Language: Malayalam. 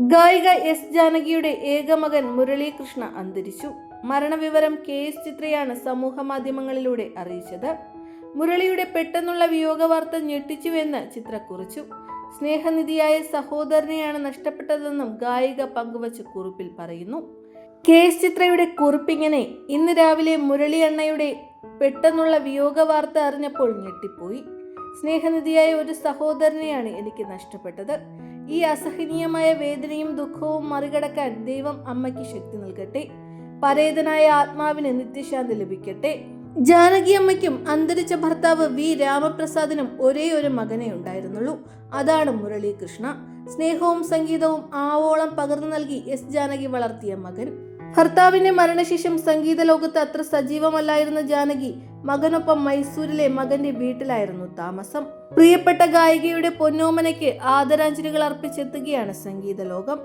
ഗായിക എസ് ജാനകിയുടെ ഏകമകൻ മുരളീകൃഷ്ണ അന്തരിച്ചു. മരണവിവരം കെ എസ് ചിത്രയാണ് സമൂഹ മാധ്യമങ്ങളിലൂടെ അറിയിച്ചത്. മുരളിയുടെ പെട്ടെന്നുള്ള വിയോഗ വാർത്ത ഞെട്ടിച്ചുവെന്ന് ചിത്ര കുറിച്ചു. സ്നേഹനിധിയായ സഹോദരനെയാണ് നഷ്ടപ്പെട്ടതെന്നും ഗായിക പങ്കുവച്ച കുറിപ്പിൽ പറയുന്നു. കെ എസ് ചിത്രയുടെ കുറിപ്പിങ്ങനെ ഇന്ന് രാവിലെ മുരളി അണ്ണയുടെ പെട്ടെന്നുള്ള വിയോഗ വാർത്ത അറിഞ്ഞപ്പോൾ ഞെട്ടിപ്പോയി. സ്നേഹനിധിയായ ഒരു സഹോദരനെയാണ് എനിക്ക് നഷ്ടപ്പെട്ടത്. ഈ അസഹനീയമായ വേദനയും ദുഃഖവും മറികടക്കാൻ ദൈവം അമ്മയ്ക്ക് ശക്തി നൽകട്ടെ. പരേതനായ ആത്മാവിന് നിത്യശാന്തി ലഭിക്കട്ടെ. ജാനകി അമ്മയ്ക്കും അന്തരിച്ച ഭർത്താവ് വി. രാമപ്രസാദിനും ഒരേ ഒരു മകനെ ഉണ്ടായിരുന്നുള്ളൂ. അതാണ് മുരളീകൃഷ്ണ. സ്നേഹവും സംഗീതവും ആവോളം പകർന്നു നൽകി എസ്. ജാനകി വളർത്തിയ മകൻ. ഭർത്താവിന്റെ മരണശേഷം സംഗീത ലോകത്ത് അത്ര സജീവമല്ലായിരുന്ന ജാനകി മകനൊപ്പം മൈസൂരിലെ മകന്റെ വീട്ടിലായിരുന്നു താമസം. പ്രിയപ്പെട്ട ഗായികയുടെ പൊന്നോമനയ്ക്ക് ആദരാഞ്ജലികൾ അർപ്പിച്ചെത്തുകയാണ് സംഗീത ലോകം